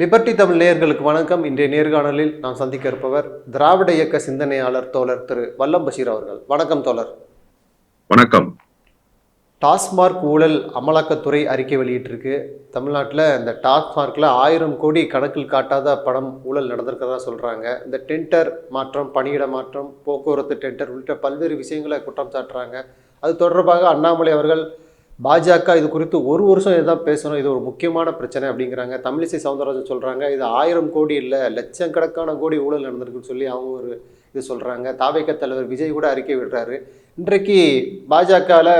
Liberty Tamil நேயர்களுக்கு வணக்கம். இன்றைய நேர்காணலில் நாம் சந்திக்க இருப்பவர் திராவிட இயக்க சிந்தனையாளர் தோழர் திரு வல்லம் பஷீர் அவர்கள். வணக்கம் தோழர். வணக்கம். டாஸ்மார்க் ஊழல் அமலாக்கத்துறை அறிக்கை வெளியிட்டிருக்கு. தமிழ்நாட்டில் இந்த டாஸ்மார்க்கில் ஆயிரம் கோடி கணக்கில் காட்டாத பணம் ஊழல் நடந்திருக்கிறதா சொல்கிறாங்க இந்த டெண்டர் மாற்றம் பணியிட மாற்றம் போக்குவரத்து டெண்டர் உள்ளிட்ட பல்வேறு விஷயங்களை குற்றம் சாட்டுறாங்க. அது தொடர்பாக அண்ணாமலை அவர்கள் பாஜக இது குறித்து ஒரு வருஷம் எதாவது பேசணும் இது ஒரு முக்கியமான பிரச்சனை அப்படிங்கிறாங்க. தமிழிசை சவுந்தரராஜன் சொல்கிறாங்க இது ஆயிரம் கோடி இல்லை லட்சக்கணக்கான கோடி ஊழல் நடந்திருக்குன்னு சொல்லி அவங்க ஒரு இது சொல்கிறாங்க தாவேக்க தலைவர் விஜய் கூட அறிக்கை விடுறாரு. இன்றைக்கு பாஜகவில்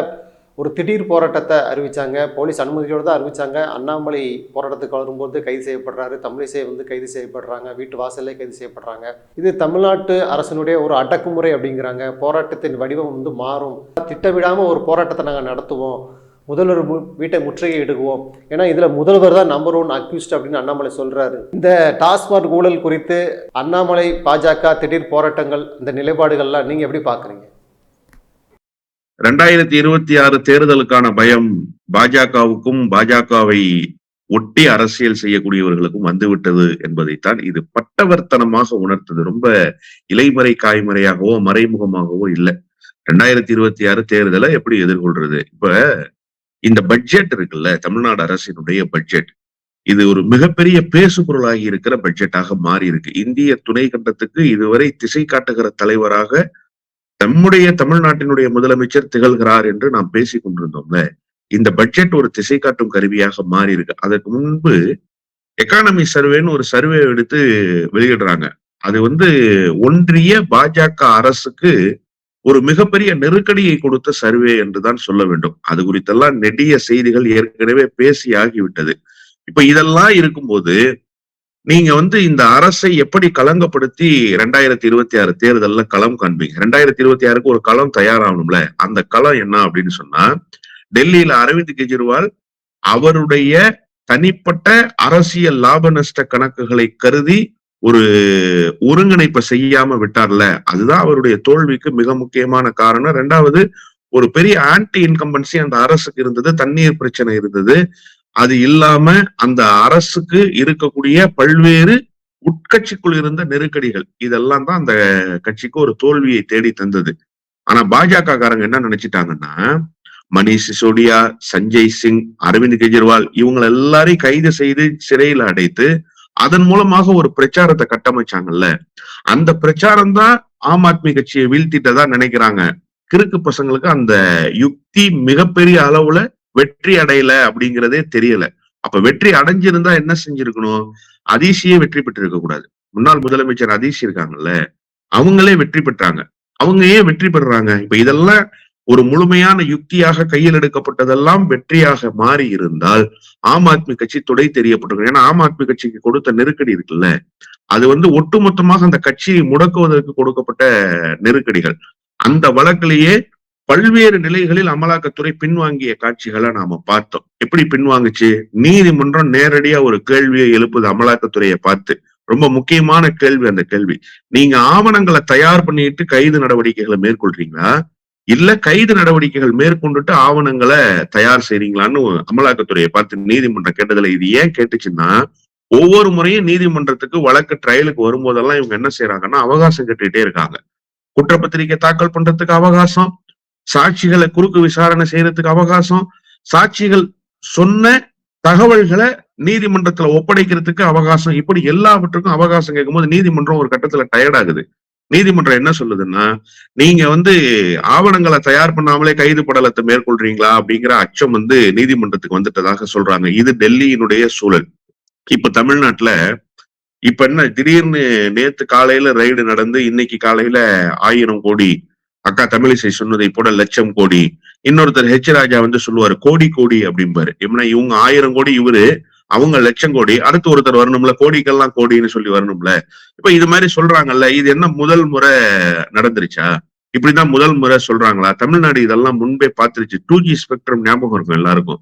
ஒரு திடீர் போராட்டத்தை அறிவித்தாங்க போலீஸ் அனுமதியோடு தான் அறிவித்தாங்க அண்ணாமலை போராட்டத்துக்கு வரும்போது கைது செய்யப்படுறாரு. தமிழிசை வந்து கைது செய்யப்படுறாங்க. வீட்டு வாசல்லே கைது செய்யப்படுறாங்க. இது தமிழ்நாட்டு அரசனுடைய ஒரு அடக்குமுறை அப்படிங்கிறாங்க. போராட்டத்தின் வடிவம் வந்து மாறும். திட்டமிடாமல் ஒரு போராட்டத்தை நாங்கள் நடத்துவோம். முதல்வர் வீட்டை முற்றுகை எடுக்குவோம். ஏன்னா இதில் முதல்வர் தான் நம்பர் ஒன் அக்யூஸ்ட் அப்படின்னு அண்ணாமலை சொல்றாரு. இந்த டாஸ்மாக் ஊழல் குறித்து அண்ணாமலை பாஜக திடீர் போராட்டங்கள் இந்த நிலைப்பாடுகள்லாம் நீங்க எப்படி பாக்குறீங்க? ரெண்டாயிரத்தி இருபத்தி ஆறு தேர்தலுக்கான பயம் பாஜகவுக்கும் பாஜகவை ஒட்டி அரசியல் செய்யக்கூடியவர்களுக்கும் வந்துவிட்டது என்பதைத்தான் இது பட்டவர்த்தனமாக உணர்த்தது. ரொம்ப இலைமறை காய்மறையாகவோ மறைமுகமாகவோ இல்லை. ரெண்டாயிரத்தி இருபத்தி ஆறு தேர்தலை எப்படி எதிர்கொள்றது? இப்ப இந்த பட்ஜெட் இருக்குல்ல தமிழ்நாடு அரசினுடைய பட்ஜெட் இது ஒரு மிகப்பெரிய பேசு பொருளாகி இருக்கிற பட்ஜெட்டாக மாறி இருக்கு. இந்திய துணை கண்டத்துக்கு இதுவரை திசை காட்டுகிற தலைவராக நம்முடைய தமிழ்நாட்டினுடைய முதலமைச்சர் திகழ்கிறார் என்று நாம் பேசிக் கொண்டிருந்தோம்ல. இந்த பட்ஜெட் ஒரு திசை காட்டும் கருவியாக மாறி இருக்கு. அதற்கு முன்பு எக்கானமி சர்வேன்னு ஒரு சர்வே எடுத்து வெளியிடுறாங்க. அது வந்து ஒன்றிய பாஜக அரசுக்கு ஒரு மிகப்பெரிய நெருக்கடியை கொடுத்த சர்வே என்றுதான் சொல்ல வேண்டும். அது குறித்தெல்லாம் நெடிய செய்திகள் ஏற்கனவே பேசி ஆகிவிட்டது இப்ப இதெல்லாம் இருக்கும்போது நீங்க வந்து இந்த அரசை எப்படி களங்கப்படுத்தி ரெண்டாயிரத்தி இருபத்தி ஆறு தேர்தல்ல களம் காண்பீங்க? ரெண்டாயிரத்தி இருபத்தி ஆறுக்கு ஒரு களம் தயாராகணும்ல? அந்த களம் என்ன அப்படின்னு சொன்னா டெல்லியில அரவிந்த் கெஜ்ரிவால் அவருடைய தனிப்பட்ட அரசியல் லாப நஷ்ட கணக்குகளை கருதி ஒரு ஒருங்கிணைப்பை செய்யாம விட்டார்ல அதுதான் அவருடைய தோல்விக்கு மிக முக்கியமான காரணம். ரெண்டாவது ஒரு பெரிய ஆன்டி இன்கம்பன்சி அந்த அரசுக்கு இருந்தது தண்ணீர் பிரச்சனை இருந்தது. அது இல்லாம அந்த அரசுக்கு இருக்கக்கூடிய பல்வேறு உட்கட்சிக்குள் இருந்த நெருக்கடிகள் இதெல்லாம் தான் அந்த கட்சிக்கு ஒரு தோல்வியை தேடி தந்தது. ஆனா பாஜக காரங்க என்ன நினைச்சிட்டாங்கன்னா மணிஷ் சிசோடியா சஞ்சய் சிங் அரவிந்த் கெஜ்ரிவால் இவங்களை எல்லாரையும் கைது செய்து சிறையில் அடைத்து அதன் மூலமாக ஒரு பிரச்சாரத்தை கட்டமைச்சாங்கல்ல. அந்த பிரச்சாரம் தான் ஆம் ஆத்மி கட்சியை வீழ்த்திட்டதா நினைக்கிறாங்க. கிறுக்கு பசங்களுக்கு அந்த யுக்தி மிகப்பெரிய அளவுல வெற்றி அடையல அப்படிங்கிறதே தெரியல. அப்ப வெற்றி அடைஞ்சிருந்தா என்ன செஞ்சிருக்கணும்? அதிசியே வெற்றி பெற்றிருக்க கூடாது. முன்னாள் முதலமைச்சர் அதிசி இருக்காங்கல்ல அவங்களே வெற்றி பெற்றாங்க. அவங்க ஏன் வெற்றி பெறாங்க இப்ப இதெல்லாம் ஒரு முழுமையான யுக்தியாக கையில் எடுக்கப்பட்டதெல்லாம் வெற்றியாக மாறி இருந்தால் ஆம் ஆத்மி கட்சி துடை தெரியப்பட்டிருக்கும். ஏன்னா ஆம் ஆத்மி கட்சிக்கு கொடுத்த நெருக்கடி இருக்குல்ல அது வந்து ஒட்டுமொத்தமாக அந்த கட்சியை முடக்குவதற்கு கொடுக்கப்பட்ட நெருக்கடிகள். அந்த வழக்கிலேயே பல்வேறு நிலைகளில் அமலாக்கத்துறை பின்வாங்கிய காட்சிகளை நாம பார்த்தோம். எப்படி பின்வாங்குச்சு? நீதிமன்றம் நேரடியா ஒரு கேள்வியை எழுப்புது அமலாக்கத்துறையை பார்த்து. ரொம்ப முக்கியமான கேள்வி அந்த கேள்வி. நீங்க ஆவணங்களை தயார் பண்ணிட்டு கைது நடவடிக்கைகளை மேற்கொள்றீங்களா? இல்ல கைது நடவடிக்கைகள் மேற்கொண்டுட்டு ஆவணங்களை தயார் செய்றீங்களான்னு அமலாக்கத்துறையை பார்த்து நீதிமன்றம் கேட்டதுல இது ஏன் கேட்டுச்சுன்னா ஒவ்வொரு முறையும் நீதிமன்றத்துக்கு வழக்கு ட்ரையலுக்கு வரும்போதெல்லாம் இவங்க என்ன செய்யறாங்கன்னா அவகாசம் கேட்டுட்டே இருக்காங்க. குற்றப்பத்திரிக்கை தாக்கல் பண்றதுக்கு அவகாசம் சாட்சிகளை குறுக்கு விசாரணை செய்யறதுக்கு அவகாசம் சாட்சிகள் சொன்ன தகவல்களை நீதிமன்றத்துல ஒப்படைக்கிறதுக்கு அவகாசம் இப்படி எல்லாவற்றுக்கும் அவகாசம் கேட்கும்போது நீதிமன்றம் ஒரு கட்டத்துல டயர்ட் ஆகுது. நீதிமன்றம் என்ன சொல்லுதுன்னா நீங்க வந்து ஆவணங்களை தயார் பண்ணாமலே கைது படலத்தை மேற்கொள்றீங்களா அப்படிங்கிற அச்சம் வந்து நீதிமன்றத்துக்கு வந்துட்டதாக சொல்றாங்க. இது டெல்லியினுடைய சூழல். இப்ப தமிழ்நாட்டுல இப்ப என்ன திடீர்னு நேத்து காலையில ரைடு நடந்து இன்னைக்கு காலையில ஆயிரம் கோடி அக்கா தமிழிசை சொன்னதை போல லட்சம் கோடி. இன்னொருத்தர் ஹெச் ராஜா வந்து சொல்லுவாரு கோடி கோடி அப்படிம்பாரு. எப்படின்னா இவங்க ஆயிரம் கோடி இவரு அவங்க லட்சம் கோடி அடுத்து ஒருத்தர் வரணும்ல கோடிக்கெல்லாம் கோடின்னு சொல்லி வரணும்ல. இப்ப இது மாதிரி சொல்றாங்கல்ல இது என்ன முதல் முறை நடந்துருச்சா? இப்படிதான் முதல் முறை சொல்றாங்களா? தமிழ்நாடு இதெல்லாம் முன்பே பார்த்துருச்சு. டூ ஜி ஸ்பெக்ட்ரம் ஞாபகம் இருக்கும் எல்லாருக்கும்.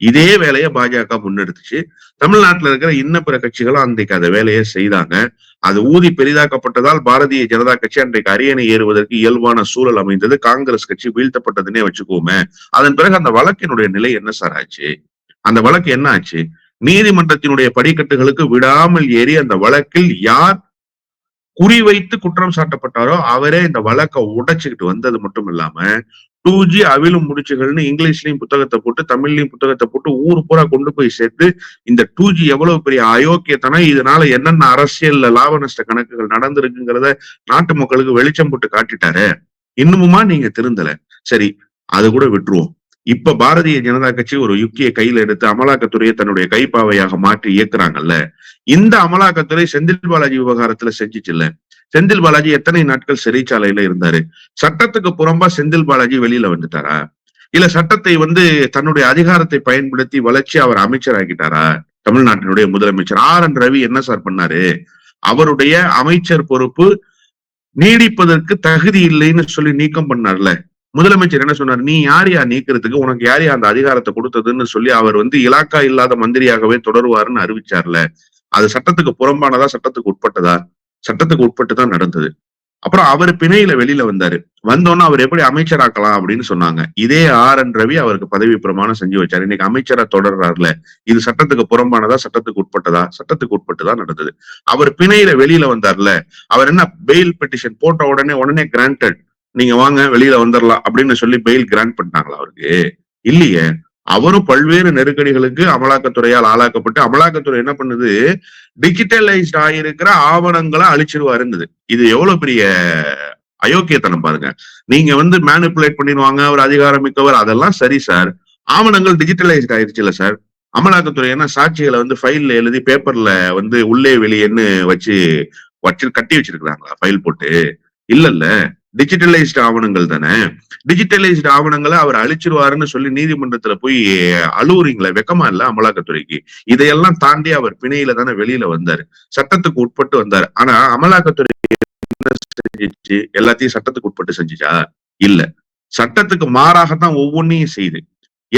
இதே வேலையை பாஜக முன்னெடுத்துச்சு. தமிழ்நாட்டுல இருக்கிற இன்ன பிற கட்சிகளும் அன்றைக்கு அந்த வேலையை செய்தாங்க. அது ஊதி பெரிதாக்கப்பட்டதால் பாரதிய ஜனதா கட்சி அன்றைக்கு அரியணை ஏறுவதற்கு இயல்பான சூழல் அமைந்தது. காங்கிரஸ் கட்சி வீழ்த்தப்பட்டதுன்னே வச்சுக்கோமே. அதன் பிறகு அந்த வழக்கினுடைய நிலை என்ன சார் ஆச்சு? அந்த வழக்கு என்ன ஆச்சு? நீதிமன்றத்தினுடைய படிக்கட்டுகளுக்கு விடாமல் ஏறி அந்த வழக்கில் யார் குறிவைத்து குற்றம் சாட்டப்பட்டாரோ அவரே இந்த வழக்கை உடைச்சுக்கிட்டு வந்தது மட்டும் இல்லாம டூ ஜி அவிலும் முடிச்சுகள்னு இங்கிலீஷ்லயும் புத்தகத்தை போட்டு தமிழ்லயும் புத்தகத்தை போட்டு ஊர் பூரா கொண்டு போய் சேர்த்து இந்த டூ ஜி எவ்வளவு பெரிய அயோக்கியத்தனம் இதனால என்னென்ன அரசியல்ல லாப நஷ்ட கணக்குகள் நடந்திருக்குங்கிறத நாட்டு மக்களுக்கு வெளிச்சம் போட்டு காட்டிட்டாரு. இன்னுமுமா நீங்க திருந்தல. சரி அது கூட விட்டுருவோம். இப்ப பாரதிய ஜனதா கட்சி ஒரு யுக்தியை கையில எடுத்து அமலாக்கத்துறையை தன்னுடைய கைப்பாவையாக மாற்றி இயக்குறாங்கல்ல? இந்த அமலாக்கத்துறை செந்தில் பாலாஜி விவகாரத்துல செஞ்சுச்சுல்ல செந்தில் பாலாஜி எத்தனை நாட்கள் சிறைச்சாலையில இருந்தாரு? சட்டத்துக்கு புறம்பா செந்தில் பாலாஜி வெளியில வந்துட்டாரா? இல்ல சட்டத்தை வந்து தன்னுடைய அதிகாரத்தை பயன்படுத்தி வளர்ச்சி அவர் அமைச்சராக்கிட்டாரா? தமிழ்நாட்டினுடைய முதலமைச்சர் ஆர் என் ரவி என்ன சார் பண்ணாரு? அவருடைய அமைச்சர் பொறுப்பு நீடிப்பதற்கு தகுதி இல்லைன்னு சொல்லி நீக்கம் பண்ணார்ல. முதலமைச்சர் என்ன சொன்னார்? நீ யார் யா நீக்கிறதுக்கு? உனக்கு யார் யா அந்த அதிகாரத்தை கொடுத்ததுன்னு சொல்லி அவர் வந்து இலாக்கா இல்லாத மந்திரியாகவே தொடருவாருன்னு அறிவிச்சார்ல. அது சட்டத்துக்கு புறம்பானதா சட்டத்துக்கு உட்பட்டதா? சட்டத்துக்கு உட்பட்டு தான் நடந்தது. அப்புறம் அவர் பிணையில வெளியில வந்தாரு. வந்தோன்னா அவர் எப்படி அமைச்சராக்கலாம் அப்படின்னு சொன்னாங்க. இதே ஆர். என். ரவி அவருக்கு பதவி பிரமாணம் செஞ்சு வச்சாரு. இன்னைக்கு அமைச்சரா தொடர்றாருல. இது சட்டத்துக்கு புறம்பானதா சட்டத்துக்கு உட்பட்டதா? சட்டத்துக்கு உட்பட்டு தான் நடந்தது. அவர் பிணையில வெளியில வந்தார்ல. அவர் என்ன பெயில் பெட்டிஷன் போட்ட உடனே உடனே கிராண்டட் நீங்க வாங்க வெளியில வந்துடலாம் அப்படின்னு சொல்லி பெயில் கிராண்ட் பண்ணிட்டாங்களா அவருக்கு? இல்லையே. அவரும் பல்வேறு நெருக்கடிகளுக்கு அமலாக்கத்துறையால் ஆளாக்கப்பட்டு அமலாக்கத்துறை என்ன பண்ணுது? டிஜிட்டலைஸ்ட் ஆகியிருக்கிற ஆவணங்களை அழிச்சிருவாருங்குது. இது எவ்வளவு பெரிய அயோக்கியத்தனம் பாருங்க. நீங்க வந்து மேனிப்புலேட் பண்ணிடுவாங்க அவர் அதிகாரம் மிக்கவர் அதெல்லாம் சரி சார். ஆவணங்கள் டிஜிட்டலைஸ்ட் ஆயிருச்சுல சார். அமலாக்கத்துறை என்ன சாட்சிகளை வந்து ஃபைல்ல எழுதி பேப்பர்ல வந்து உள்ளே வெளியேன்னு வச்சு வச்சு கட்டி வச்சிருக்கிறாங்களா? ஃபைல் போட்டு. இல்ல இல்ல டிஜிட்டலைஸ்டு ஆவணங்கள் தானே? டிஜிட்டலைஸ்டு ஆவணங்களை அவர் அழிச்சிருவாருன்னு சொல்லி நீதிமன்றத்துல போய் அழுவுறீங்களே? வெக்கமா இல்ல அமலாக்கத்துறைக்கு? இதையெல்லாம் தாண்டி அவர் பிணையில தானே வெளியில வந்தாரு. சட்டத்துக்கு உட்பட்டு வந்தாரு. ஆனா அமலாக்கத்துறை செஞ்சிச்சு? எல்லாத்தையும் சட்டத்துக்கு உட்பட்டு செஞ்சுச்சா? இல்ல. சட்டத்துக்கு மாறாகத்தான் ஒவ்வொன்றையும் செய்யுது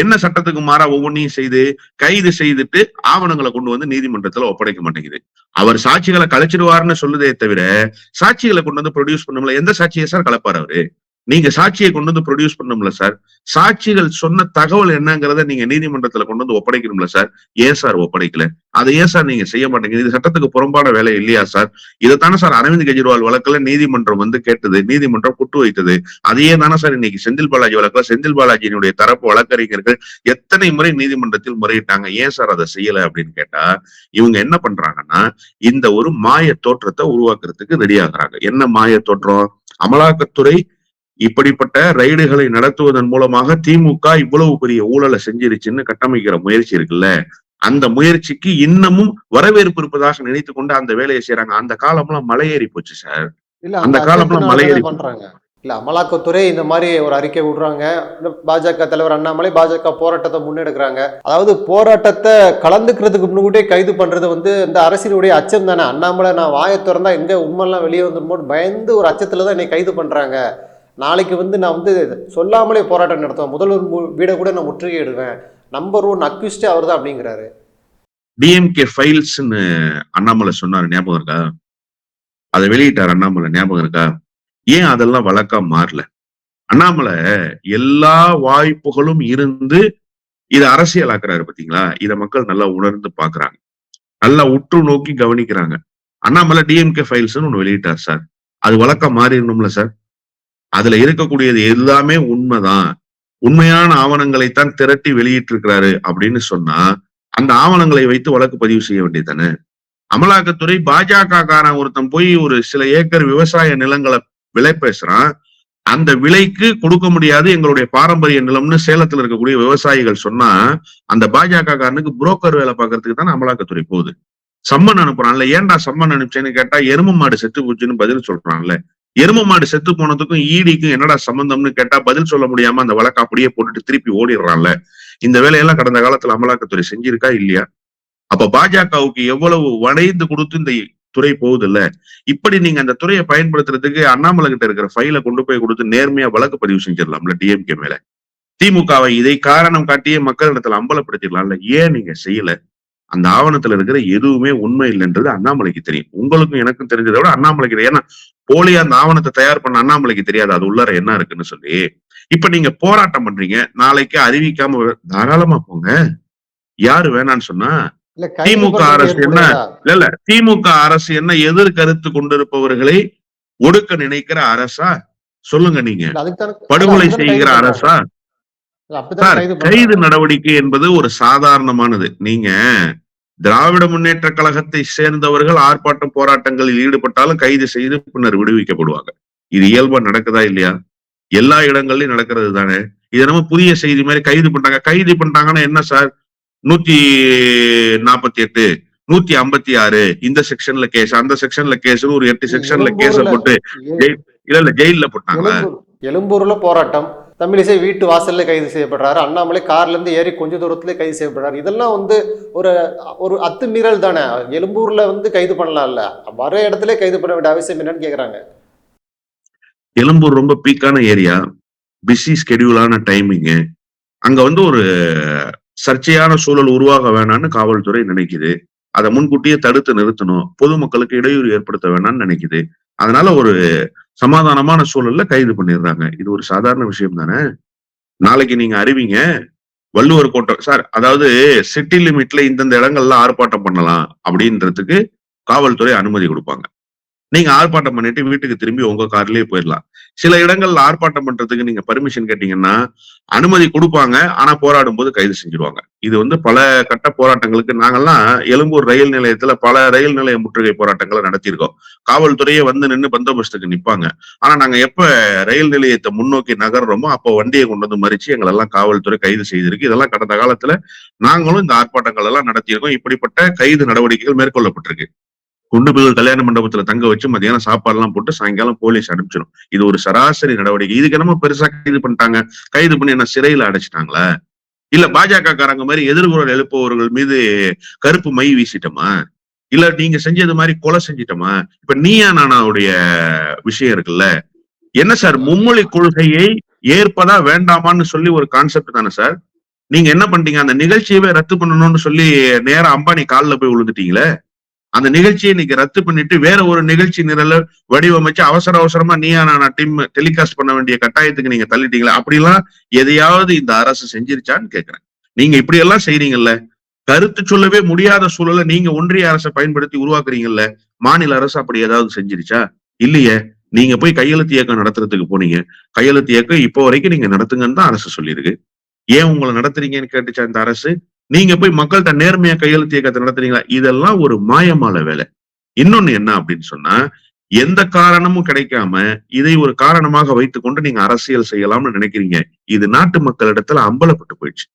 என்ன சட்டத்துக்கு மாறா ஒவ்வொன்றையும் செய்து கைது செய்துட்டு ஆவணங்களை கொண்டு வந்து நீதிமன்றத்துல ஒப்படைக்க மாட்டேங்குது. அவர் சாட்சிகளை கலைச்சிடுவாருன்னு சொல்லுதே தவிர சாட்சிகளை கொண்டு வந்து ப்ரொடியூஸ் பண்ணும்ல எந்த சாட்சியை சார் கலப்பாரு அவரு? நீங்க சாட்சியை கொண்டு வந்து ப்ரொடியூஸ் பண்ணும்ல சார் சாட்சிகள் சொன்ன தகவல் என்னங்கிறத நீங்க நீதிமன்றத்துல கொண்டு வந்து ஒப்படைக்கணும்ல சார் ஏன் சார் ஒப்படைக்கல? அதை ஏன் சார் நீங்க செய்ய மாட்டேங்குது இது சட்டத்துக்கு புறம்பான வேலை இல்லையா சார் இதைத்தானே சார் அரவிந்த் கெஜ்ரிவால் வழக்குல நீதிமன்றம் வந்து கேட்டது நீதிமன்றம் குட்டு வைத்தது. அதையே தானே சார் இன்னைக்கு செந்தில் பாலாஜி வழக்குல செந்தில் பாலாஜியினுடைய தரப்பு வழக்கறிஞர்கள் எத்தனை முறை நீதிமன்றத்தில் முறையிட்டாங்க? ஏன் சார் அதை செய்யல அப்படின்னு கேட்டா இவங்க என்ன பண்றாங்கன்னா இந்த ஒரு மாய தோற்றத்தை உருவாக்குறதுக்கு ரெடி ஆகுறாங்க. என்ன மாய தோற்றம்? அமலாக்கத்துறை இப்படிப்பட்ட ரைடுகளை நடத்துவதன் மூலமாக திமுக இவ்வளவு பெரிய ஊழலை செஞ்சிருச்சுன்னு கட்டமைக்கிற முயற்சி இருக்குல்ல? அந்த முயற்சிக்கு இன்னமும் வரவேற்பு இருப்பதாக நினைத்து கொண்டு அந்த வேலையை செய்யறாங்க அந்த காலம்லாம் மலையேறி போச்சு சார் இல்ல அந்த காலம்ல அச்சத்தினால மலையேறி பண்றாங்க. இல்ல அமலாக்கத்துறை இந்த மாதிரி ஒரு அறிக்கை விடுறாங்க. பாஜக தலைவர் அண்ணாமலை பாஜக போராட்டத்தை முன்னெடுக்கிறாங்க. அதாவது போராட்டத்தை கலந்துக்கிறதுக்கு முன்னாடியே கைது பண்றது வந்து இந்த அரசியலுடைய அச்சம் தானே. அண்ணாமலை நான் வாயை திறந்தா எங்க உண்மைலாம் வெளியே வந்துருமோ பயந்து ஒரு அச்சத்துல தான் என்னை கைது பண்றாங்க. நாளைக்கு வந்து நான் வந்து சொல்லாமலே போராட்டம் நடத்துவேன். முதல்வர் மு- வீடை கூட நான் முற்றுகையிடுவேன் நம்பர் ஒன் அக்யூஸ்டே அவர் தான் அப்படிங்கிறாரு டிஎம்கே ஃபைல்ஸ்னு அண்ணாமலை சொன்னாரு. ஞாபகம் இருக்கா? அதை வெளியிட்டார் அண்ணாமலை. ஞாபகம் இருக்கா? ஏன் அதெல்லாம் வழக்கா மாறல? அண்ணாமலை எல்லா வாய்ப்புகளும் இருந்து இதை அரசியலாக்குறாரு பாத்தீங்களா? இதை மக்கள் நல்லா உணர்ந்து பாக்குறாங்க. நல்லா உற்று நோக்கி கவனிக்கிறாங்க. அண்ணாமலை டிஎம்கே ஃபைல்ஸ்னு ஒன்று வெளியிட்டார் சார். அது வழக்கம் மாறிடணும்ல சார்? அதுல இருக்கக்கூடியது எல்லாமே உண்மைதான். உண்மையான ஆவணங்களைத்தான் திரட்டி வெளியிட்டிருக்கிறாரு அப்படின்னு சொன்னா அந்த ஆவணங்களை வைத்து வழக்கு பதிவு செய்ய வேண்டியதானே அமலாக்கத்துறை பாஜக காரன் ஒருத்தன் போய் ஒரு சில ஏக்கர் விவசாய நிலங்களை விலை பேசுறான். அந்த விலைக்கு கொடுக்க முடியாது எங்களுடைய பாரம்பரிய நிலம்னு சேலத்துல இருக்கக்கூடிய விவசாயிகள் சொன்னா அந்த பாஜக காரனுக்கு புரோக்கர் வேலை பார்க்கறதுக்கு தானே அமலாக்கத்துறை போகுது. சம்மன் அனுப்புறான்ல ஏன்டா சம்மன் அனுப்பிச்சேன்னு கேட்டா எரும மாடு செத்து போச்சுன்னு பதில் சொல்றான்ல. எரும மாடு செத்து போனதுக்கும் ஈடிக்கும் என்னடா சம்பந்தம்னு கேட்டா பதில் சொல்ல முடியாம அந்த வழக்கு அப்படியே போட்டுட்டு திருப்பி ஓடிடுறான்ல. இந்த வேலையெல்லாம் கடந்த காலத்துல அமலாக்கத்துறை செஞ்சிருக்கா இல்லையா? அப்ப பாஜகவுக்கு எவ்வளவு வளைந்து கொடுத்து இந்த துறை போகுது இல்ல இப்படி நீங்க அந்த துறையை பயன்படுத்துறதுக்கு அண்ணாமலை கிட்ட இருக்கிற ஃபைலை கொண்டு போய் கொடுத்து நேர்மையா வழக்கு பதிவு செஞ்சிடலாம்ல டிஎம்கே மேல. திமுகவை இதை காரணம் காட்டியே மக்களிடத்துல அம்பலப்படுத்திடலாம்ல. ஏன் நீங்க செய்யல? அந்த ஆவணத்துல இருக்கிற எதுவுமே உண்மை இல்லைன்றது அண்ணாமலைக்கு தெரியும். உங்களுக்கும் எனக்கும் தெரிஞ்சதை விட அண்ணாமலைக்கு. ஏன்னா போலி அந்த ஆவணத்தை தயார் பண்ண அண்ணாமலைக்கு தெரியாது. அது உள்ளார என்ன இருக்குன்னு சொல்லி. இப்ப நீங்க போராட்டம் பண்றீங்க. நாளைக்கு அறிவிக்காம தாராளமா போங்க. யாரு வேணான்னு சொன்னா? திமுக அரசு என்ன? இல்ல இல்ல. திமுக அரசு என்ன எதிர் கருத்து கொண்டிருப்பவர்களை ஒடுக்க நினைக்கிற அரசா? சொல்லுங்க நீங்க. படுகொலை செய்கிற. அரசா? கைது. நடவடிக்கை என்பது ஒரு சாதாரணமானது. நீங்க திராவிட முன்னேற்ற கழகத்தை சேர்ந்தவர்கள் ஆர்ப்பாட்டம் போராட்டங்களில் ஈடுபட்டாலும் கைது செய்து பின்னர் விடுவிக்கப்படுவாங்க. இது இயல்பா நடக்குதா இல்லையா? எல்லா இடங்கள்லயும் நடக்கிறது தானே. இது நம்ம புதிய செய்தி மாதிரி கைது பண்றாங்க. கைது பண்றாங்கன்னா என்ன சார்? நூத்தி நாற்பத்தி எட்டு நூத்தி ஐம்பத்தி ஆறு. இந்த செக்ஷன்ல கேஸ் அந்த செக்ஷன்ல கேஸ் ஒரு எட்டு செக்ஷன்ல கேஸ போட்டு இல்ல இல்ல ஜெயில்ல போட்டாங்களா? எழும்பூர் எழும்பூர்ல போராட்டம். தமிழிசை வீட்டு வாசல்ல கைது செய்யப்படுறாரு. அண்ணாமலை கார்லேருந்து ஏறி கொஞ்ச தூரத்துல கைது செய்யப்படுறாரு. இதெல்லாம் வந்து ஒரு ஒரு அத்துமீறல் தானே. எழும்பூர்ல வந்து கைது பண்ணலாம்ல. வர இடத்துல கைது பண்ண வேண்டிய அவசியம் என்னன்னு கேக்குறாங்க. எழும்பூர் ரொம்ப பீக்கான ஏரியா. பிஸி ஸ்கெடியூலான டைமிங்கு. அங்க வந்து ஒரு சர்ச்சையான சூழல் உருவாக வேணாம்னு காவல்துறை நினைக்குது. அதை முன்கூட்டியே தடுத்து நிறுத்தணும். பொதுமக்களுக்கு இடையூறு ஏற்படுத்த வேணாம்னு நினைக்குது. அதனால ஒரு சமாதானமான சூழல்ல கைது பண்ணிடுறாங்க. இது ஒரு சாதாரண விஷயம் தானே? நாளைக்கு நீங்க அறிவிங்க வள்ளுவர் கோட்டை சார் அதாவது சிட்டி லிமிட்ல இந்தந்த இடங்கள்ல ஆர்ப்பாட்டம் பண்ணலாம் அப்படின்றதுக்கு காவல்துறை அனுமதி கொடுப்பாங்க. நீங்க ஆர்ப்பாட்டம் பண்ணிட்டு வீட்டுக்கு திரும்பி உங்க கார்லயே போயிடலாம். சில இடங்கள்ல ஆர்ப்பாட்டம் பண்றதுக்கு நீங்க பர்மிஷன் கேட்டீங்கன்னா அனுமதி கொடுப்பாங்க. ஆனா போராடும் போது கைது செஞ்சிருவாங்க. இது வந்து பல கட்ட போராட்டங்களுக்கு நாங்கெல்லாம் எழும்பூர் ரயில் நிலையத்துல பல ரயில் நிலைய முற்றுகை போராட்டங்களை நடத்தியிருக்கோம். காவல்துறையே வந்து நின்று பந்தோபஸ்துக்கு நிப்பாங்க. ஆனா நாங்க எப்ப ரயில் நிலையத்தை முன்னோக்கி நகர்றோமோ அப்போ வண்டியை கொண்டு வந்து மறிச்சு எங்களெல்லாம் காவல்துறை கைது செய்திருக்கு. இதெல்லாம் கடந்த காலத்துல நாங்களும் இந்த ஆர்ப்பாட்டங்கள் எல்லாம் நடத்தியிருக்கோம். இப்படிப்பட்ட கைது நடவடிக்கைகள் மேற்கொள்ளப்பட்டிருக்கு. கொண்டு போய் ஒரு கல்யாண மண்டபத்துல தங்க வச்சு மதியானம் சாப்பாடு எல்லாம் போட்டு சாயங்காலம் போலீஸ் அனுப்பிச்சிடும். இது ஒரு சராசரி நடவடிக்கை. இதுக்கு என்னமோ பெருசா கைது பண்ணிட்டாங்க. கைது பண்ணி என்ன சிறையில அடைச்சிட்டாங்களா? இல்ல பாஜக காரங்க மாதிரி எதிர்குரல் எழுப்பவர்கள் மீது கருப்பு மை வீசிட்டோமா? இல்ல நீங்க செஞ்சது மாதிரி கொலை செஞ்சிட்டோமா? இப்ப நீயா நானாவுடைய விஷயம் இருக்குல்ல. என்ன சார் மும்மொழி கொள்கையை ஏற்பதா வேண்டாமான்னு சொல்லி ஒரு கான்செப்ட் தானே சார்? நீங்க என்ன பண்றீங்க அந்த நிகழ்ச்சியவே ரத்து பண்ணணும்னு சொல்லி நேரம் அம்பானி காலில் போய் விழுந்துட்டீங்களே அந்த நிகழ்ச்சியை இன்னைக்கு ரத்து பண்ணிட்டு வேற ஒரு நிகழ்ச்சி நிரல வடிவமைச்சு அவசர அவசரமா நீயா நானா டீம் டெலிகாஸ்ட் பண்ண வேண்டிய கட்டாயத்துக்கு நீங்க தள்ளிட்டீங்களா? அப்படிலாம் எதையாவது இந்த அரசு செஞ்சிருச்சான்னு கேக்குறேன். நீங்க இப்படி எல்லாம் செய்றீங்கல்ல? கருத்து சொல்லவே முடியாத சூழலை நீங்க ஒன்றிய அரசை பயன்படுத்தி உருவாக்குறீங்கல்ல? மாநில அரசு அப்படி ஏதாவது செஞ்சிருச்சா? இல்லையே. நீங்க போய் கையெழுத்து இயக்கம் நடத்துறதுக்கு போனீங்க. கையெழுத்து இயக்கம் இப்போ வரைக்கும் நீங்க நடத்துங்கன்னு தான் அரசு சொல்லியிருக்கு. ஏன் உங்களை நடத்துறீங்கன்னு கேட்டுச்சா இந்த அரசு? நீங்க போய் மக்கள்கிட்ட நேர்மையா கையெழுத்து இயக்கத்தை நடத்துறீங்களா? இதெல்லாம் ஒரு மாயமான வேலை. இன்னொன்னு என்ன அப்படின்னு சொன்னா எந்த காரணமும் கிடைக்காம இதை ஒரு காரணமாக வைத்துக்கொண்டு நீங்க அரசியல் செய்யலாம்னு நினைக்கிறீங்க. இது நாட்டு மக்களிடத்துல அம்பலப்பட்டு போயிடுச்சு.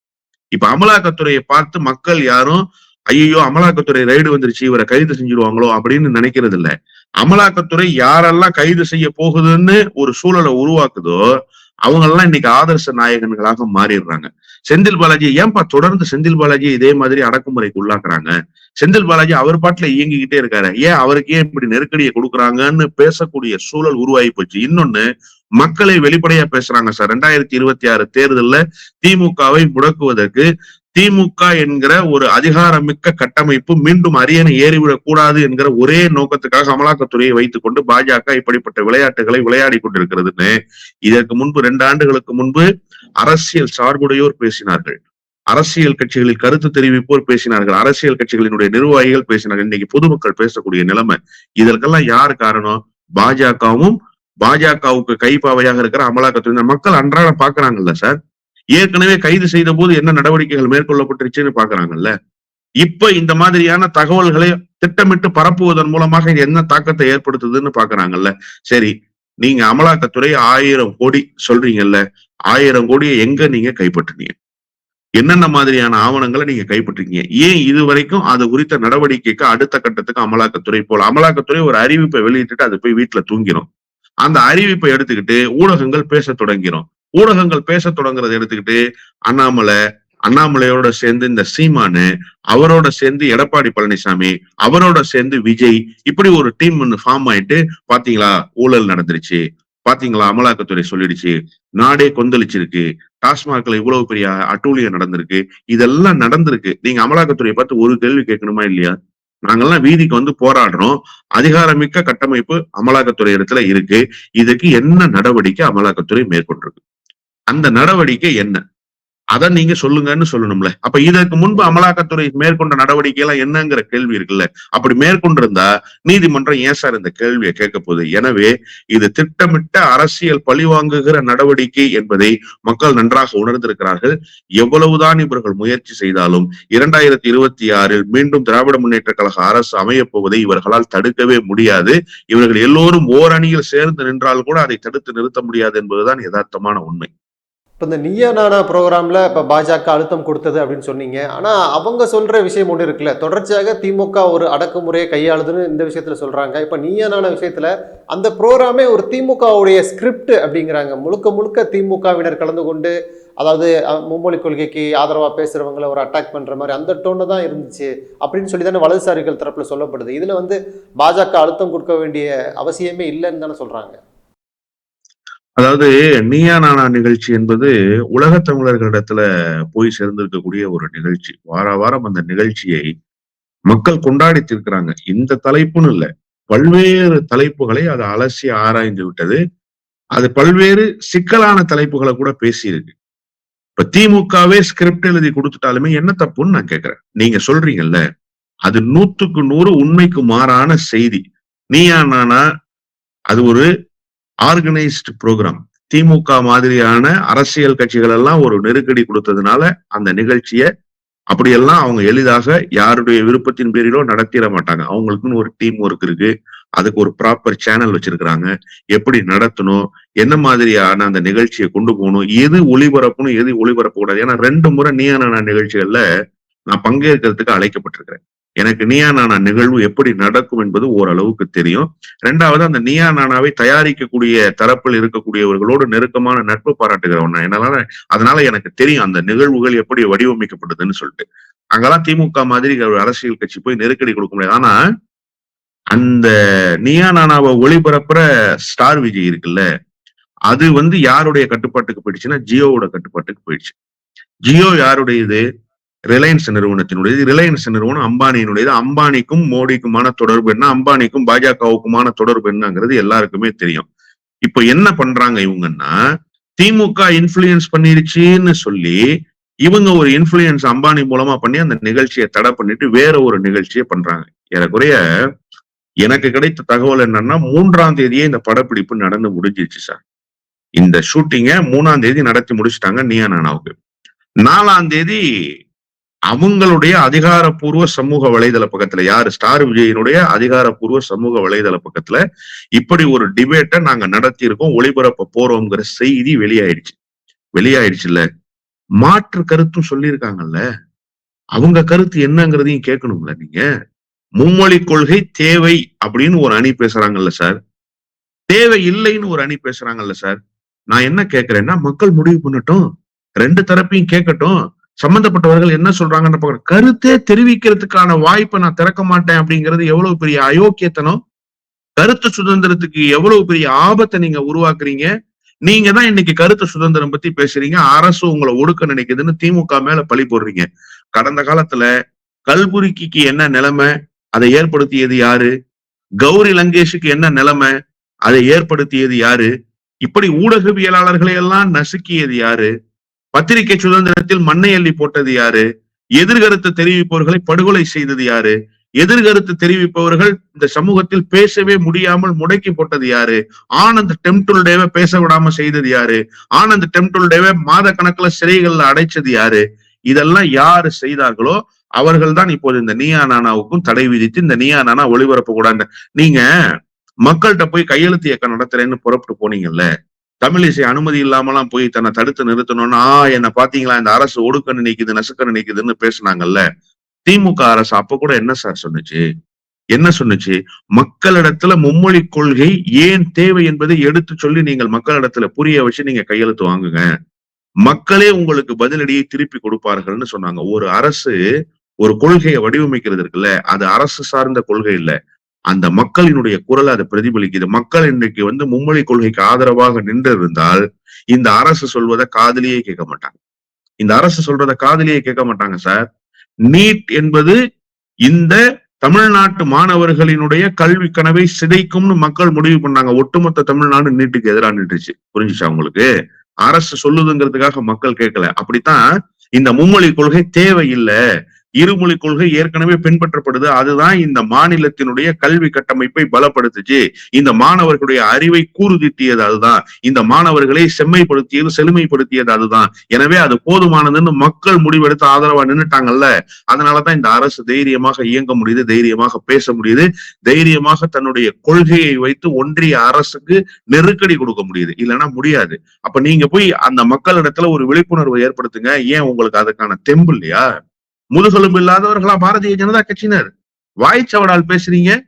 இப்ப அமலாக்கத்துறையை பார்த்து மக்கள் யாரும் ஐயோ அமலாக்கத்துறை ரைடு வந்துருச்சு இவரை கைது செஞ்சிருவாங்களோ அப்படின்னு நினைக்கிறது இல்ல அமலாக்கத்துறை யாரெல்லாம் கைது செய்ய போகுதுன்னு ஒரு சூழலை உருவாக்குதோ அவங்க எல்லாம் இன்னைக்கு ஆதர்ச நாயகன்களாக மாறிடுறாங்க. செந்தில் பாலாஜி ஏன்பா தொடர்ந்து செந்தில் பாலாஜி இதே மாதிரி அடக்குமுறைக்கு உள்ளாக்குறாங்க? செந்தில் பாலாஜி அவர் பாட்டுல இயங்கிக்கிட்டே இருக்காரு. ஏன் அவருக்கு ஏன் இப்படி நெருக்கடியை கொடுக்குறாங்கன்னு பேசக்கூடிய சூழல் உருவாகி போச்சு. இன்னொன்னு மக்களை வெளிப்படையா பேசுறாங்க சார். ரெண்டாயிரத்தி இருபத்தி ஆறு தேர்தல்ல திமுகவை முடக்குவதற்கு திமுக என்கிற ஒரு அதிகாரமிக்க கட்டமைப்பு மீண்டும் அரியணை ஏறிவிடக் கூடாது என்கிற ஒரே நோக்கத்துக்காக அமலாக்கத்துறையை வைத்துக் கொண்டு பாஜக இப்படிப்பட்ட விளையாட்டுகளை விளையாடி கொண்டிருக்கிறதுன்னு இதற்கு முன்பு ரெண்டு ஆண்டுகளுக்கு முன்பு அரசியல் சார்புடையோர் பேசினார்கள். அரசியல் கட்சிகளில் கருத்து தெரிவிப்போர் பேசினார்கள். அரசியல் கட்சிகளினுடைய நிர்வாகிகள் பேசினார்கள். இன்னைக்கு பொதுமக்கள் பேசக்கூடிய நிலைமை இதற்கெல்லாம் யார் காரணம்? பாஜகவும் பாஜகவுக்கு கைப்பாவையாக இருக்கிற அமலாக்கத்துறை மக்கள் அன்றாடம் பாக்குறாங்கல்ல சார்? ஏற்கனவே கைது செய்த போது என்ன நடவடிக்கைகள் மேற்கொள்ளப்பட்டுருச்சுன்னு பாக்குறாங்கல்ல இப்ப இந்த மாதிரியான தகவல்களை திட்டமிட்டு பரப்புவதன் மூலமாக இது என்ன தாக்கத்தை ஏற்படுத்துதுன்னு பாக்குறாங்கல்ல சரி நீங்க அமலாக்கத்துறை ஆயிரம் கோடி சொல்றீங்கல்ல ஆயிரம் கோடியை எங்க நீங்க கைப்பற்றுனீங்க? என்னென்ன மாதிரியான ஆவணங்களை நீங்க கைப்பற்றீங்க ஏன் இது வரைக்கும் அது குறித்த நடவடிக்கைக்கு அடுத்த கட்டத்துக்கு அமலாக்கத்துறை போல? அமலாக்கத்துறை ஒரு அறிவிப்பை வெளியிட்டுட்டு அது போய் வீட்டுல தூங்கிடும் அந்த அறிவிப்பை எடுத்துக்கிட்டு ஊடகங்கள் பேச தொடங்கிரும். ஊடகங்கள் பேச தொடங்குறதை எடுத்துக்கிட்டு அண்ணாமலை அண்ணாமலையோட சேர்ந்து இந்த சீமானு அவரோட சேர்ந்து எடப்பாடி பழனிசாமி அவரோட சேர்ந்து விஜய் இப்படி ஒரு டீம் ஒன்று ஃபார்ம் ஆயிட்டு பாத்தீங்களா ஊழல் நடந்துருச்சு. பாத்தீங்களா அமலாக்கத்துறை சொல்லிடுச்சு. நாடே கொந்தளிச்சிருக்கு. டாஸ்மாக்ல இவ்வளவு பெரிய அட்டூழியம் நடந்திருக்கு. இதெல்லாம் நடந்திருக்கு. நீங்க அமலாக்கத்துறையை பார்த்து ஒரு கேள்வி கேட்கணுமா இல்லையா? நாங்கெல்லாம் வீதிக்கு வந்து போராடுறோம். அதிகாரமிக்க கட்டமைப்பு அமலாக்கத்துறை இடத்துல இருக்கு. இதுக்கு என்ன நடவடிக்கை அமலாக்கத்துறை மேற்கொண்டிருக்கு? அந்த நடவடிக்கை என்ன? அதை நீங்க சொல்லுங்கன்னு சொல்லணும்ல. அப்ப இதற்கு முன்பு அமலாக்கத்துறை மேற்கொண்ட நடவடிக்கை எல்லாம் என்னங்கிற கேள்வி இருக்குல்ல. அப்படி மேற்கொண்டிருந்தா நீதிமன்றம் ஏன் சார் இந்த கேள்வியை கேட்க போகுது எனவே இது திட்டமிட்ட அரசியல் பழிவாங்குகிற நடவடிக்கை என்பதை மக்கள் நன்றாக உணர்ந்திருக்கிறார்கள். எவ்வளவுதான் இவர்கள் முயற்சி செய்தாலும் இரண்டாயிரத்தி இருபத்தி ஆறில் மீண்டும் திராவிட முன்னேற்ற கழக அரசு அமையப் போவதை இவர்களால் தடுக்கவே முடியாது. இவர்கள் எல்லோரும் ஓரணியில் சேர்ந்து நின்றால் கூட அதை தடுத்து நிறுத்த முடியாது என்பதுதான் யதார்த்தமான உண்மை. இப்போ இந்த நீயா நானா ப்ரோக்ராமில் இப்போ பாஜக அழுத்தம் கொடுத்தது அப்படின்னு சொன்னீங்க. ஆனால் அவங்க சொல்கிற விஷயம் ஒன்று இருக்குல்ல. தொடர்ச்சியாக திமுக ஒரு அடக்குமுறையை கையாளுதுன்னு இந்த விஷயத்தில் சொல்கிறாங்க இப்போ நீயா நானா விஷயத்தில் அந்த ப்ரோக்ராமே ஒரு திமுகவுடைய ஸ்கிரிப்ட் அப்படிங்கிறாங்க. முழுக்க முழுக்க திமுகவினர் கலந்து கொண்டு அதாவது மும்மொழி கொள்கைக்கு ஆதரவாக பேசுகிறவங்கள ஒரு அட்டாக் பண்ணுற மாதிரி அந்த டோனில் தான் இருந்துச்சு அப்படின்னு சொல்லி தானே வலதுசாரிகள் தரப்பில் சொல்லப்படுது. இதில் வந்து பாஜக அழுத்தம் கொடுக்க வேண்டிய அவசியமே இல்லைன்னு தானே சொல்கிறாங்க அதாவது நீயா நானா நிகழ்ச்சி என்பது உலக தமிழர்களிடத்துல போய் சேர்ந்திருக்கக்கூடிய ஒரு நிகழ்ச்சி. வார வாரம் அந்த நிகழ்ச்சியை மக்கள் கொண்டாடித்திருக்கிறாங்க. இந்த தலைப்புன்னு இல்ல. பல்வேறு தலைப்புகளை அது அலசி ஆராய்ந்து விட்டது. அது பல்வேறு சிக்கலான தலைப்புகளை கூட பேசியிருக்கு. இப்ப திமுகவே ஸ்கிரிப்ட் எழுதி கொடுத்துட்டாலுமே என்ன தப்புன்னு நான் கேட்கிறேன் நீங்க சொல்றீங்கல்ல அது நூத்துக்கு நூறு உண்மைக்கு மாறான செய்தி. நீயா நானா அது ஒரு ஆர்கனைஸ்டு ப்ரோக்ராம் திமுக மாதிரியான அரசியல் கட்சிகள் எல்லாம் ஒரு நெருக்கடி கொடுத்ததுனால அந்த நிகழ்ச்சியை அப்படியெல்லாம் அவங்க எளிதாக யாருடைய விருப்பத்தின் பேரிலோ நடத்திட மாட்டாங்க. அவங்களுக்குன்னு ஒரு டீம் ஒர்க் இருக்கு. அதுக்கு ஒரு ப்ராப்பர் சேனல் வச்சிருக்கிறாங்க. எப்படி நடத்தணும்? என்ன மாதிரியான அந்த நிகழ்ச்சியை கொண்டு போகணும்? எது ஒளிபரப்பணும் எது ஒளிபரப்பக்கூடாது? ஏன்னா ரெண்டு முறை நீயான நிகழ்ச்சிகள்ல நான் பங்கேற்கிறதுக்கு அழைக்கப்பட்டிருக்கிறேன். எனக்கு நியா நானா நிகழ்வு எப்படி நடக்கும் என்பது ஓரளவுக்கு தெரியும். ரெண்டாவது அந்த நியா நானாவை தயாரிக்கக்கூடிய தரப்பில் இருக்கக்கூடியவர்களோடு நெருக்கமான நட்பு பாராட்டுகிறவன் என்னால அதனால எனக்கு தெரியும் அந்த நிகழ்வுகள் எப்படி வடிவமைக்கப்படுதுன்னு சொல்லிட்டு. அங்கெல்லாம் திமுக மாதிரி அரசியல் கட்சி போய் நெருக்கடி கொடுக்க முடியாது. ஆனா அந்த நியா நானாவை ஒளிபரப்புற ஸ்டார் விஜய் இருக்குல்ல அது வந்து யாருடைய கட்டுப்பாட்டுக்கு போயிடுச்சுன்னா ஜியோவோட கட்டுப்பாட்டுக்கு போயிடுச்சு. ஜியோ யாருடையது? ரிலையன்ஸ் நிறுவனத்தினுடையது. ரிலையன்ஸ் நிறுவனம் அம்பானியினுடையது. அம்பானிக்கும் மோடிக்குமான தொடர்பு என்ன? அம்பானிக்கும் பாஜகவுக்குமான தொடர்பு என்னங்கிறது எல்லாருக்குமே தெரியும். இப்ப என்ன பண்றாங்க இவங்கன்னா திமுக இன்ஃபுளுயன்ஸ் பண்ணிருச்சுன்னு சொல்லி இவங்க ஒரு இன்ஃபுளுயன்ஸ் அம்பானி மூலமா பண்ணி அந்த நிகழ்ச்சியை தடை பண்ணிட்டு வேற ஒரு நிகழ்ச்சியை பண்றாங்க. ஏறக்குறைய எனக்கு கிடைத்த தகவல் என்னன்னா மூன்றாம் தேதியே இந்த படப்பிடிப்பு நடந்து முடிஞ்சிருச்சு சார். இந்த ஷூட்டிங்க மூணாம் தேதி நடத்தி முடிச்சிட்டாங்க நீயா நானாவுக்கு. நாலாம் தேதி அவங்களுடைய அதிகாரப்பூர்வ சமூக வலைதள பக்கத்துல யாரு? ஸ்டார் விஜயினுடைய அதிகாரப்பூர்வ சமூக வலைதள பக்கத்துல இப்படி ஒரு டிபேட்டை நாங்க நடத்தி இருக்கோம் ஒளிபரப்ப போறோங்கிற செய்தி வெளியாயிடுச்சு. வெளியாயிடுச்சுல்ல? மாற்று கருத்தும் சொல்லியிருக்காங்கல்ல? அவங்க கருத்து என்னங்கிறதையும் கேட்கணும்ல நீங்க? மும்மொழி கொள்கை தேவை அப்படின்னு ஒரு அணி பேசுறாங்கல்ல சார்? தேவை இல்லைன்னு ஒரு அணி பேசுறாங்கல்ல சார்? நான் என்ன கேட்கிறேன்னா மக்கள் முடிவு பண்ணட்டும் ரெண்டு தரப்பையும் கேட்கட்டும் சம்பந்தப்பட்டவர்கள் என்ன சொல்றாங்கன்னு கருத்தே தெரிவிக்கிறதுக்கான வாய்ப்பை நான் திறக்க மாட்டேன் அப்படிங்கிறது எவ்வளவு பெரிய அயோக்கியத்தனம்? கருத்து சுதந்திரத்துக்கு எவ்வளவு பெரிய ஆபத்தை நீங்க உருவாக்குறீங்க? நீங்க தான் இன்னைக்கு கருத்து சுதந்திரம் பத்தி பேசுறீங்க. அரசு உங்களை ஒடுக்க நினைக்குதுன்னு திமுக மேல பழி போடுறீங்க. கடந்த காலத்துல கல்புரிக்கு என்ன நிலைமை? அதை ஏற்படுத்தியது யாரு? கௌரி லங்கேஷுக்கு என்ன நிலைமை? அதை ஏற்படுத்தியது யாரு? இப்படி ஊடகவியலாளர்களை எல்லாம் நசுக்கியது யாரு? பத்திரிகை சுதந்திரத்தில் மண்ணை அள்ளி போட்டது யாரு? எதிர்கருத்து தெரிவிப்பவர்களை படுகொலை செய்தது யாரு? எதிர்கருத்து தெரிவிப்பவர்கள் இந்த சமூகத்தில் பேசவே முடியாமல் முடக்கி போட்டது யாரு? ஆனந்த் டெம்டுல் டேவை பேச விடாம செய்தது யாரு? ஆனந்த் டெம்டுல் டேவை மாத கணக்குல சிறைகள்ல அடைச்சது யாரு? இதெல்லாம் யாரு செய்தார்களோ அவர்கள் தான் இப்போது இந்த நீயா நானாவுக்கும் தடை விதித்து இந்த நீயா நானா ஒளிபரப்ப கூடாது நீங்க மக்கள்கிட்ட போய் கையெழுத்து இயக்கம் நடத்துறேன்னு புறப்பட்டு போனீங்கல்ல? தமிழிசை அனுமதி இல்லாமலாம் போய் தன்னை தடுத்து நிறுத்தணும்னா ஆ என்ன பாத்தீங்களா இந்த அரசு ஒடுக்க நினைக்குது நசுக்க நினைக்குதுன்னு பேசுனாங்கல்ல. திமுக அரசு அப்ப கூட என்ன சார் சொன்னுச்சு? என்ன சொன்னுச்சு? மக்களிடத்துல மும்மொழி கொள்கை ஏன் தேவை என்பதை எடுத்து சொல்லி நீங்கள் மக்களிடத்துல புரிய வச்சு நீங்க கையெழுத்து வாங்குங்க. மக்களே உங்களுக்கு பதிலடியை திருப்பி கொடுப்பார்கள்னு சொன்னாங்க. ஒரு அரசு ஒரு கொள்கையை வடிவமைக்கிறது இருக்குல்ல அது அரசு சார்ந்த கொள்கை இல்லை. அந்த மக்களினுடைய குரல் அதை பிரதிபலிக்குது. மக்கள் இன்றைக்கு வந்து மும்மொழி கொள்கைக்கு ஆதரவாக நின்று இருந்தால் இந்த அரசு சொல்வதை காதலியே கேட்க மாட்டாங்க. இந்த அரசு சொல்றத காதலியே கேட்க மாட்டாங்க சார். நீட் என்பது இந்த தமிழ்நாட்டு மாணவர்களினுடைய கல்வி கனவை சிதைக்கும்னு மக்கள் முடிவு பண்ணாங்க. ஒட்டுமொத்த தமிழ்நாடு நீட்டுக்கு எதிராக நின்றுச்சு. புரிஞ்சுச்சா உங்களுக்கு? அரசு சொல்லுதுங்கிறதுக்காக மக்கள் கேட்கல. அப்படித்தான் இந்த மும்மொழி கொள்கை தேவையில்லை. இருமொழி கொள்கை ஏற்கனவே பின்பற்றப்படுது. அதுதான் இந்த மாநிலத்தினுடைய கல்வி கட்டமைப்பை பலப்படுத்துச்சு. இந்த மாணவர்களுடைய அறிவை கூறுதிட்டியது அதுதான். இந்த மாணவர்களை செம்மைப்படுத்தியது செழுமைப்படுத்தியது அதுதான். எனவே அது போதுமானதுன்னு மக்கள் முடிவெடுத்து ஆதரவா நின்னுட்டாங்கல்ல. அதனாலதான் இந்த அரசு தைரியமாக இயங்க முடியுது தைரியமாக பேச முடியுது. தைரியமாக தன்னுடைய கொள்கையை வைத்து ஒன்றிய அரசுக்கு நெருக்கடி கொடுக்க முடியுது. இல்லைன்னா முடியாது. அப்ப நீங்க போய் அந்த மக்களிடத்துல ஒரு விழிப்புணர்வு ஏற்படுத்துங்க. ஏன் உங்களுக்கு அதுக்கான தெம்பு இல்லையா? முதுகெலும்பு இல்லாதவர்களா பாரதிய ஜனதா கட்சியினர்? வாய்ச்சவடால் பேசுறீங்க.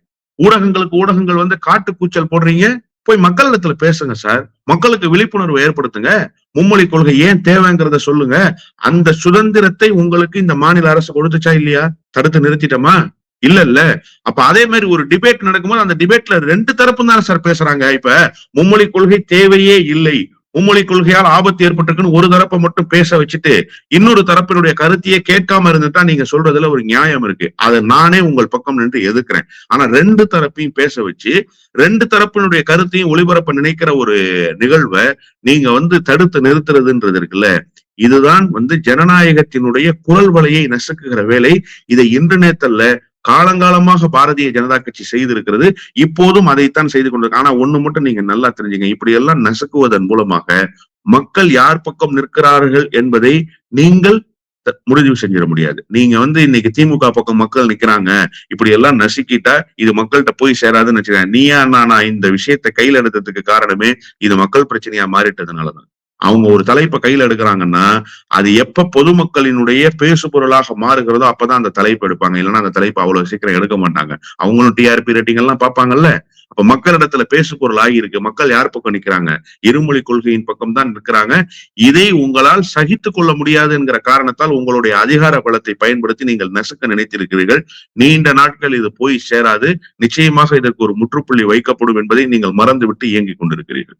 ஊடகங்களுக்கு ஊடகங்கள் வந்து காட்டு கூச்சல் போடுறீங்க. போய் மக்களிடத்துல பேசுங்க சார். மக்களுக்கு விழிப்புணர்வு ஏற்படுத்துங்க. மும்மொழி கொள்கை ஏன் தேவைங்கிறத சொல்லுங்க. அந்த சுதந்திரத்தை உங்களுக்கு இந்த மாநில அரசு கொடுத்துச்சா இல்லையா? தடுத்து நிறுத்திட்டோமா? இல்ல இல்ல. அப்ப அதே மாதிரி ஒரு டிபேட் நடக்கும்போது அந்த டிபேட்ல ரெண்டு தரப்பும் தானே சார் பேசுறாங்க. இப்ப மும்மொழி கொள்கை தேவையே இல்லை. மும்மொழி கொள்கையால் ஆபத்து ஏற்பட்டிருக்குன்னு ஒரு தரப்பை மட்டும் பேச வச்சுட்டு இன்னொரு தரப்பினுடைய கருத்தையே கேட்காம இருந்துட்டா நீங்க சொல்றதுல ஒரு நியாயம் இருக்கு. அதை நானே உங்கள் பக்கம் நின்று எதிர்க்கிறேன். ஆனா ரெண்டு தரப்பையும் பேச வச்சு ரெண்டு தரப்பினுடைய கருத்தையும் ஒளிபரப்ப நினைக்கிற ஒரு நிகழ்வை நீங்க வந்து தடுத்து நிறுத்துறதுன்றது இருக்குல்ல இதுதான் வந்து ஜனநாயகத்தினுடைய குரல் வலையை நசுக்குகிற வேலை. இதை இன்று நேத்தல்ல காலங்காலமாக பாரதிய ஜனதா கட்சி செய்திருக்கிறது. இப்போதும் அதைத்தான் செய்து கொண்டிருக்கு. ஆனா ஒண்ணு மட்டும் நீங்க நல்லா தெரிஞ்சுங்க. இப்படி எல்லாம் நசுக்குவதன் மூலமாக மக்கள் யார் பக்கம் நிற்கிறார்கள் என்பதை நீங்கள் த- முடிவு செஞ்சிட முடியாது. நீங்க வந்து இன்னைக்கு திமுக பக்கம் மக்கள் நிக்கிறாங்க. இப்படி எல்லாம் நசுக்கிட்டா இது மக்கள்கிட்ட போய் சேராதுன்னு வச்சுக்கேன் நீயா நானா இந்த விஷயத்தை கையில எடுத்ததுக்கு காரணமே இது மக்கள் பிரச்சனையா மாறிட்டதுனாலதான். அவங்க ஒரு தலைப்பை கையில எடுக்கிறாங்கன்னா அது எப்ப பொதுமக்களினுடைய பேசு பொருளாக மாறுகிறதோ அப்பதான் அந்த தலைப்பு எடுப்பாங்க. இல்லைன்னா அந்த தலைப்பு அவ்வளவு சீக்கிரம் எடுக்க மாட்டாங்க. அவங்களும் டிஆர்பி ரேட்டிங் எல்லாம் பார்ப்பாங்கல்ல? அப்ப மக்களிடத்துல பேசு பொருள் ஆகியிருக்கு. மக்கள் யார் பக்கம் நிக்கிறாங்க? இருமொழி கொள்கையின் பக்கம் தான் நிற்கிறாங்க. இதை உங்களால் சகித்து கொள்ள முடியாது என்கிற காரணத்தால் உங்களுடைய அதிகார பலத்தை பயன்படுத்தி நீங்கள் நசுக்க நினைத்திருக்கிறீர்கள். நீண்ட நாட்கள் இது போய் சேராது. நிச்சயமாக இதற்கு ஒரு முற்றுப்புள்ளி வைக்கப்படும் என்பதை நீங்கள் மறந்துவிட்டு இயங்கிக் கொண்டிருக்கிறீர்கள்.